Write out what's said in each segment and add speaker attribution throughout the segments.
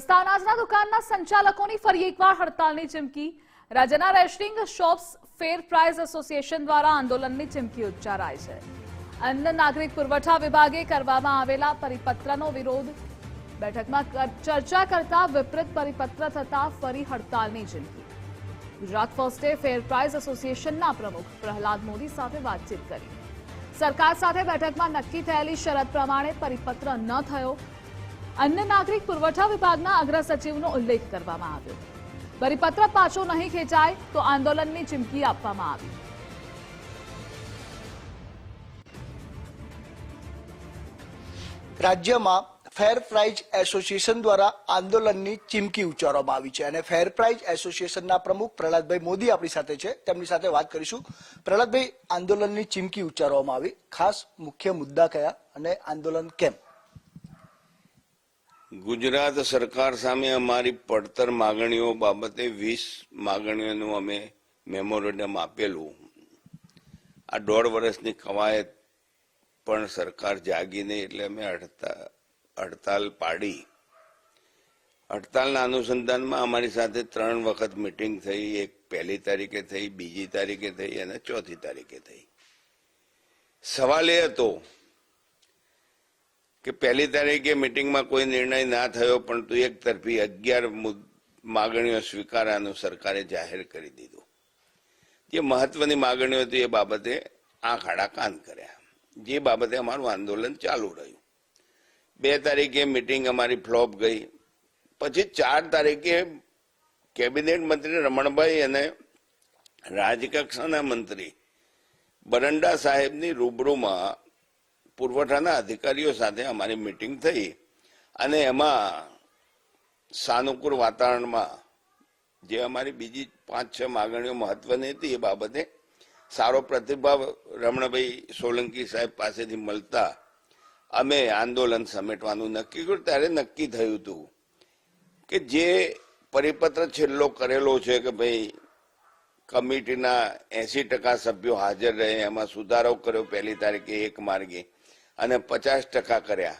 Speaker 1: સસ્તા અનાજના દુકાનના સંચાલકોની ફરી એકવાર હડતાલની ચીમકી. રાજ્યના rationing shops fair price association દ્વારા આંદોલનની ચીમકી ઉચ્ચારાય છે. અન્ન નાગરિક પુરવઠા વિભાગે કરવામાં આવેલા પરિપત્રનો વિરોધ. બેઠકમાં ચર્ચા કરતા વિપરીત પરિપત્ર થતા ફરી હડતાલની ચીમકી. ગુજરાત ફર્સ્ટે ફેર પ્રાઇસ એસોસિએશનના પ્રમુખ પ્રહલાદ મોદી સાથે વાતચીત કરી. સરકાર સાથે બેઠકમાં નક્કી થયેલી શરત પ્રમાણે પરિપત્ર ન થયો. અન્ન નાગરિક પુરવઠા વિભાગના અગ્ર સચિવનો ઉલ્લેખ કરવામાં આવ્યો. પરિપત્ર પાછો નહીં ખેંચાય તો આંદોલનની ચીમકી આપવામાં આવી.
Speaker 2: રાજ્યમાં ફેર પ્રાઇઝ એસોસિએશન દ્વારા આંદોલનની ચીમકી ઉચ્ચારવામાં આવી છે અને ફેર પ્રાઇઝ એસોસિએશનના પ્રમુખ પ્રહલાદભાઈ મોદી આપણી સાથે છે. તેમની સાથે વાત કરીશું. પ્રહલાદભાઈ, આંદોલનની ચીમકી ઉચ્ચારવામાં આવી. ખાસ મુખ્ય મુદ્દા કયા અને આંદોલન કેમ?
Speaker 3: ગુજરાત સરકાર સામે અમારી પડતર માગણીઓ બાબતે વીસ માગણીઓનું અમે મેમોરેન્ડમ આપેલું. આ દોઢ વર્ષની કવાયત પણ સરકાર જાગી નહીં એટલે અમે હડતાલ પાડી. હડતાલના અનુસંધાનમાં અમારી સાથે ત્રણ વખત મિટિંગ થઈ, એક પહેલી તારીખે થઈ, બીજી તારીખે થઈ અને ચોથી તારીખે થઈ. સવાલ એ હતો કે પહેલી તારીખે મિટિંગમાં કોઈ નિર્ણય ના થયો, પણ તું એક તરફી અગિયાર માગણીઓ સ્વીકારવાનું સરકારે જાહેર કરી દીધું. જે મહત્વની માગણીઓ હતી એ બાબતે આંખ આડા કાન કર્યા. જે બાબતે અમારું આંદોલન ચાલુ રહ્યું. બે તારીખે મિટિંગ અમારી ફ્લોપ ગઈ. પછી ચાર તારીખે કેબિનેટ મંત્રી રમણભાઈ અને રાજકક્ષાના મંત્રી બરંડા સાહેબની રૂબરૂમાં પુરવઠાના અધિકારીઓ સાથે અમારી મિટિંગ થઈ અને એમાં સાનુકૂળ વાતાવરણમાં જે અમારી બીજી પાંચ, છ માગણીઓ મહત્વની હતી એ બાબતે સારો પ્રતિભાવ રમણભાઈ સોલંકી સાહેબ પાસેથી મળતા અમે આંદોલન સમેટવાનું નક્કી કર્યું. ત્યારે નક્કી થયું હતું કે જે પરિપત્ર છેલ્લો કરેલો છે કે ભાઈ કમિટીના એસી ટકા સભ્યો હાજર રહે, એમાં સુધારો કર્યો પહેલી તારીખે એક માર્ગે અને પચાસ ટકા કર્યા.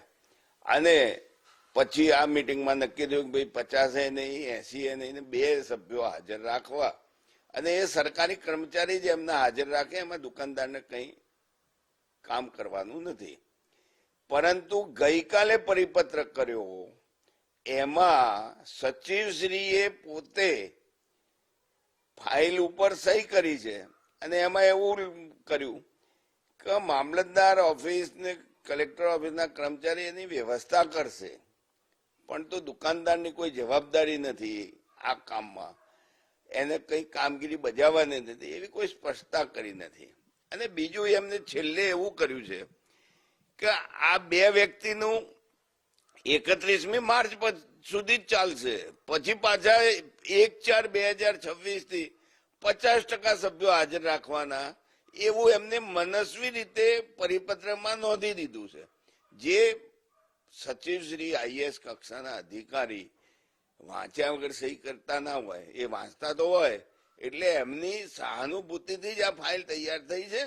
Speaker 3: અને પછી આ મિટિંગમાં નક્કી થયું કે ભાઈ પચાસ એ નહીં એસી એ નહીં, ને બે સભ્યો હાજર રાખવા. અને એ સરકારી કર્મચારી જે એમને હાજર રાખે, એમાં દુકાનદારને કંઈ કામ કરવાનું નથી. પરંતુ ગઈકાલે પરિપત્ર કર્યો. એમાં સચિવશ્રીએ પોતે ફાઇલ ઉપર સહી કરી છે. અને એમાં એવું કર્યું. મામલતદાર ઓફિસ ને કલેક્ટર ઓફિસના કર્મચારી એની વ્યવસ્થા કરશે. પણ તો દુકાનદારની કોઈ જવાબદારી નથી આ કામમાં. એને કઈ કામગીરી બજાવવાની નથી એવી કોઈ સ્પષ્ટતા કરી નથી. અને બીજું એમને છેલ્લે એવું કર્યું છે કે આ બે વ્યક્તિનું એકત્રીસમી માર્ચ સુધી જ ચાલશે. પછી પાછા એક ચાર બે હજાર છવ્વીસથી પચાસ ટકા સભ્યો હાજર રાખવાના એવું એમને મનસ્વી રીતે પરિપત્રમાં નોંધી દીધું છે. જે સચિવ શ્રી આઈએસ કક્ષાના અધિકારી વાંચ્યા વગર સહી કરતા ના હોય, એ વાંચતા તો હોય, એટલે એમની સહાનુભૂતિથી જ આ ફાઇલ તૈયાર થઈ છે.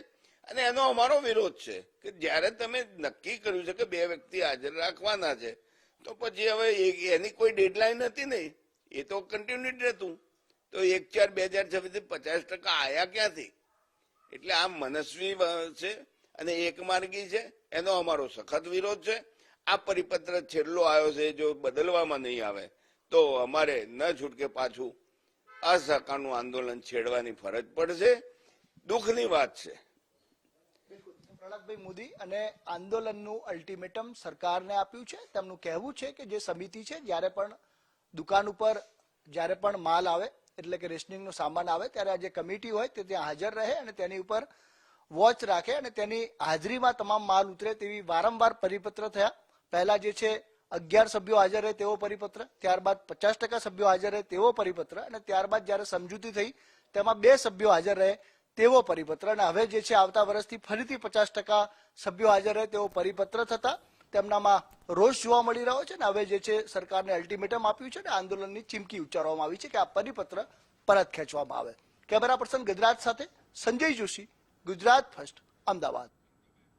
Speaker 3: અને એનો અમારો વિરોધ છે કે જ્યારે તમે નક્કી કર્યું છે કે બે વ્યક્તિ હાજર રાખવાના છે, તો પછી હવે એની કોઈ ડેડલાઈન હતી નહીં. એ તો કન્ટિન્યુટી હતું તો એક ચાર બે હજાર છવ્વીસથી પચાસ ટકા આયા ક્યાંથી? એટલે આ મનસ્વી છે અને એક માર્ગી છે, એનો અમારો સખત વિરોધ છે. આ પરિપત્ર છેલ્લો આવ્યો છે જો બદલવામાં નહીં આવે, તો અમારે ન છૂટકે પાછું અસહકારનું આંદોલન છેડવાની ફરજ પડશે. દુઃખની વાત છે.
Speaker 2: પ્રહલાદભાઈ મોદી અને આંદોલનનું અલ્ટિમેટમ સરકારને આપ્યું છે. તેમનું કહેવું છે કે જે સમિતિ છે, જ્યારે પણ દુકાન ઉપર જ્યારે પણ માલ આવે એટલે કે રેશનિંગનો સામાન આવે ત્યારે આ જે કમિટી હોય તે ત્યાં હાજર રહે અને તેની ઉપર વોચ રાખે અને તેની હાજરીમાં તમામ માલ ઉતરે તેવી વારંવાર પરિપત્ર થયા. પહેલા જે છે, અગિયાર સભ્યો હાજર રહે તેવો પરિપત્ર, ત્યારબાદ પચાસ ટકા સભ્યો હાજર રહે તેવો પરિપત્ર અને ત્યારબાદ જ્યારે સમજૂતી થઈ, તેમાં બે સભ્યો હાજર રહે તેવો પરિપત્ર. અને હવે જે છે, આવતા વર્ષથી ફરીથી પચાસ ટકા સભ્યો હાજર રહે તેવો પરિપત્ર થતા. તેમનામાં રોષ જોવા મળી રહ્યો છે ને હવે જે છે સરકારને અલ્ટિમેટમ આપ્યું છે ને આંદોલનની ચીમકી ઉચ્ચારવામાં આવી છે કે આ પરિપત્ર પરત ખેંચવામાં આવે. કેમેરા પર્સન ગુજરાત સાથે સંજય જોશી, ગુજરાત ફર્સ્ટ, અમદાવાદ.